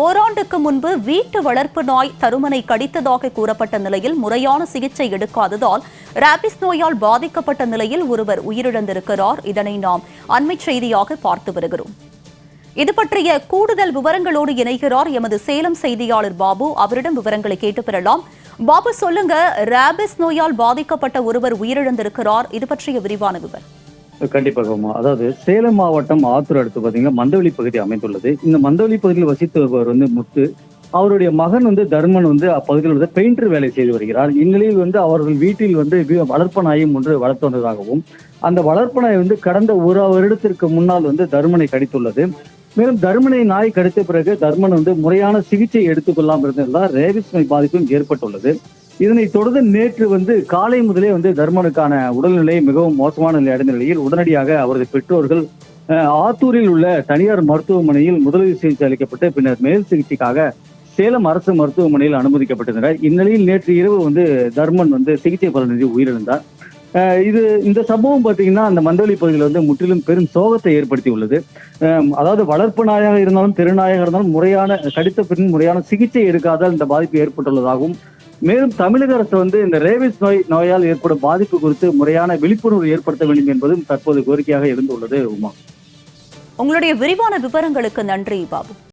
ஓராண்டுக்கு முன்பு வீட்டு வளர்ப்பு நாய் தருமனை கடித்ததாக கூறப்பட்ட நிலையில் முறையான சிகிச்சை எடுக்காததால் ராபிஸ் நோயால் பாதிக்கப்பட்ட நிலையில் ஒருவர் உயிரிழந்திருக்கிறார். இதனை நாம் அண்மை செய்தியாக பார்த்து வருகிறோம். இது பற்றிய கூடுதல் விவரங்களோடு இணைகிறார் எமது சேலம் செய்தியாளர் பாபு. அவரிடம் விவரங்களை கேட்டு பெறலாம். பாபு சொல்லுங்க ராபிஸ் நோயால் பாதிக்கப்பட்ட ஒருவர் உயிரிழந்திருக்கிறார். இது பற்றிய விரிவான விவரம். கண்டிப்பாக அதாவது சேலம் மாவட்டம் ஆத்தூர் அடுத்து பார்த்தீங்கன்னா மந்தவெளி பகுதி அமைந்துள்ளது. இந்த மந்தவெளி பகுதியில் வசித்து வருபவர் வந்து முத்து. அவருடைய மகன் வந்து தர்மன் வந்து அப்பகுதியில் வந்து பெயிண்டர் வேலை செய்து வருகிறார். இந்நிலையில் வந்து அவர்கள் வீட்டில் வந்து வளர்ப்பு நாயும் ஒன்று வளர்த்து வந்ததாகவும் அந்த வளர்ப்பு நாய் வந்து கடந்த ஒரு வருடத்திற்கு முன்னால் வந்து தர்மனை கடித்துள்ளது. மேலும் தர்மனை நாய் கடித்த பிறகு தர்மன் வந்து முறையான சிகிச்சை எடுத்துக்கொள்ளாமல் இருந்ததால் ரேபிஸ் நோய் பாதிப்பும் ஏற்பட்டுள்ளது. இதனை தொடர்ந்து நேற்று வந்து காலை முதலே வந்து தர்மனுக்கான உடல்நிலை மிகவும் மோசமான நிலை அடைந்த நிலையில் உடனடியாக அவரது பெற்றோர்கள் ஆத்தூரில் உள்ள தனியார் மருத்துவமனையில் முதலுதவி சிகிச்சை அளிக்கப்பட்டு பின்னர் மேல் சிகிச்சைக்காக சேலம் அரசு மருத்துவமனையில் அனுமதிக்கப்பட்டிருந்தனர் இந்நிலையில் நேற்று இரவு வந்து தர்மன் வந்து சிகிச்சை பலனின்றி உயிரிழந்தார். இது இந்த சம்பவம் பார்த்தீங்கன்னா அந்த மந்தவெளி பகுதியில் வந்து முற்றிலும் பெரும் சோகத்தை ஏற்படுத்தி உள்ளது அஹ், அதாவது வளர்ப்பு நாயாக இருந்தாலும் தெருநாயாக இருந்தாலும் முறையான கடித்த பின் முறையான சிகிச்சை எடுக்காதால் இந்த பாதிப்பு ஏற்பட்டுள்ளதாகவும் மேலும் தமிழக அரசு வந்து இந்த ரேபிஸ் நோய் நோயால் ஏற்படும் பாதிப்பு குறித்து முறையான விழிப்புணர்வு ஏற்படுத்த வேண்டும் என்பதும் தற்போது கோரிக்கையாக இருந்துள்ளது உமா. உங்களுடைய விரிவான விவரங்களுக்கு நன்றி பாபு.